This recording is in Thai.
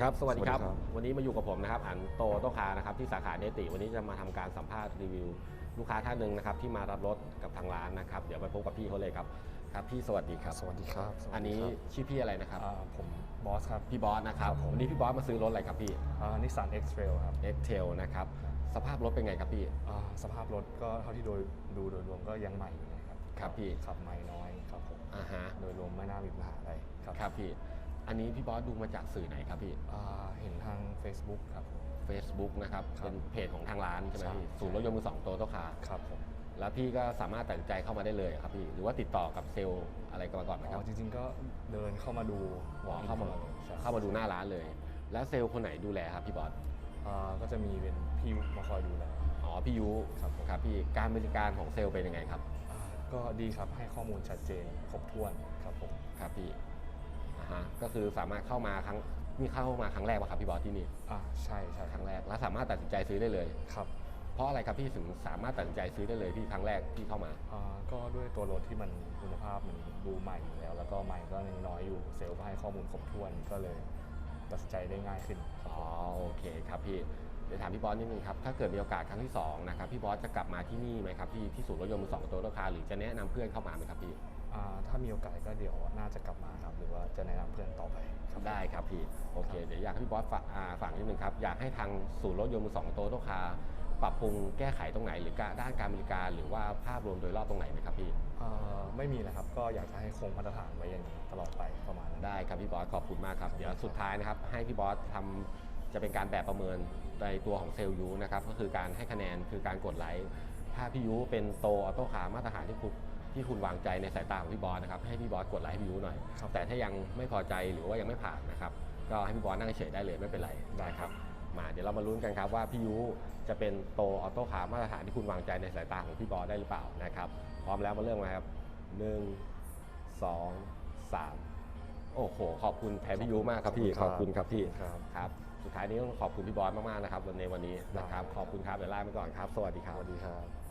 ครับสวัสดีครับ สวัสดีครับ วันนี้มาอยู่กับผมนะครับ อันโตโตคานะครับที่สาขาเนติ วันนี้จะมาทำการสัมภาษณ์รีวิว ลูกค้าท่านหนึ่งนะครับที่มารับรถกับทางร้านนะครับ เดี๋ยวไปพบกับพี่เขาเลยครับ ครับพี่สวัสดีครับ สวัสดีครับสวัสดีครับอันนี้ชื่อพี่อะไรนะครับอ่าผมบอสครับ พี่บอสนะครับครับผมวันนี้พี่บอสมาซื้อรถอะไรครับพี่นิสสัน X-Trail ครับ X t a i l นะครับ สภาพรถเป็นไงครับพี่อ่าสภาพรถก็เท่าที่โดยดูโดยรวมก็ยังใหม่อยู่นะครับ ครับพี่ ขับใหม่น้อยครับผม อ่าฮะ โดยรวมไม่น่ามีปัญหาอะไร ครับ ครับพี่ อันนี้พี่บอสดูมาจากสื่อไหนครับพี่ อ่าเห็นทาง Facebook ครับผม Facebook นะครับ ครับเป็นเพจของทางร้านใช่ไหมใช่ พี่ศูนย์รถยนต์มือสองโตโตคาครับผมแล้วพี่ก็สามารถตัดสินใจเข้ามาได้เลยครับพี่ หรือว่าติดต่อกับเซลล์อะไรกันมาก่อนไหมอ๋ครับอจริงๆก็เดินเข้ามาดูอ๋อเข้ามาใช่เข้ามาดูหน้าร้านเลย แล้วเซลล์คนไหนดูแลครับพี่บอส อ่าก็จะมีเป็นพี่ยุมาคอยดูแล อ๋อพี่ยุครับผม ครับพี่การบริการของเซลล์เป็นยังไงครับ อ่าก็ดีครับให้ข้อมูลชัดเจนครบถ้วนครับผม ครับพี่อ่า ฮะก็คือสามารถเข้ามาครั้งนี่เข้ามาครั้งแรกป่ะครับพี่บอสที่นี่อ่าใช่ใช่ครั้งแรกแล้วสามารถตัดสินใจซื้อได้เลย ครับเพราะอะไรครับพี่ถึงสามารถตัดสินใจซื้อได้เลยที่ครั้งแรกที่เข้ามา อ่าก็ด้วยตัวรถที่มันคุณภาพมันดูใหม่อยู่แล้ว แล้วก็ใหม่ก็ยังน้อยอยู่เซลล์ก็ให้ข้อมูลครบถ้วนก็เลยตัดสินใจได้ง่ายขึ้นครับ อ๋อโอเคครับพี่เดี๋ยวถามพี่บอสนิดนึงครับถ้าเกิดมีโอกาสครั้งที่สองนะครับพี่บอสจะกลับมาที่นี่ไหมครับที่ที่ศูนย์รถยนต์มือสองโตโตคาหรือจะแนะนำเพื่อนเข้ามาไหมครับพี่อ่าถ้ามีโอกาสก็เดี๋ยวน่าจะกลับมาครับ หรือว่าจะแนะนำเพื่อนต่อไปครับ ได้ครับพี่ โอเค เดี๋ยวอยากให้พี่บอสฝากอ่าฝากนิดนึงครับ อยากให้ทางศูนย์รถยนต์มือสองโตโตคาปรับปรุงแก้ไขตรงไหน หรือการด้านการบริการหรือว่าภาพรวมโดยรอบตรงไหนไหมครับพี่อ่าไม่มีนะครับ ก็อยากจะให้คงมาตรฐานไว้อย่างนี้ตลอดไปประมาณนั้น ได้ครับพี่บอสขอบคุณมากครับ เดี๋ยวสุดท้ายนะครับให้พี่บอสทำจะเป็นการแบบประเมินในตัวของเซลล์ยูนะครับก็คือการให้คะแนนคือการกดไลค์ถ้าพี่ยูเป็นโตออโต้คาร์มาตรฐานที่คุณ ที่คุณวางใจในสายตาของพี่บอสนะครับให้พี่บอสกดไลค์ให้พี่ยูหน่อยครับแต่ถ้ายังไม่พอใจหรือว่ายังไม่ผ่านนะครับก็ให้พี่บอสนั่งเฉยๆได้เลยไม่เป็นไรได้ครับมาเดี๋ยวเรามาลุ้นกันครับว่าพี่ยูจะเป็นโตออโต้คาร์มาตรฐานที่คุณวางใจในสายตาของพี่บอสได้หรือเปล่านะครับพร้อมแล้วมาเริ่มกันครับหนึ่งสองสามโอ้โห ขอบคุณแทนพี่ยูมากครับพี่ขขออบบคุคุณณคครัรับบพี่ครับครับสุดท้ายนี้ต้องขอบคุณพี่บอสมากๆนะครับในวันนี้นะครับได้ขอบคุณครับเดี๋ยวลาไปก่อนครับ สวัสดีครับสวัสดีครับ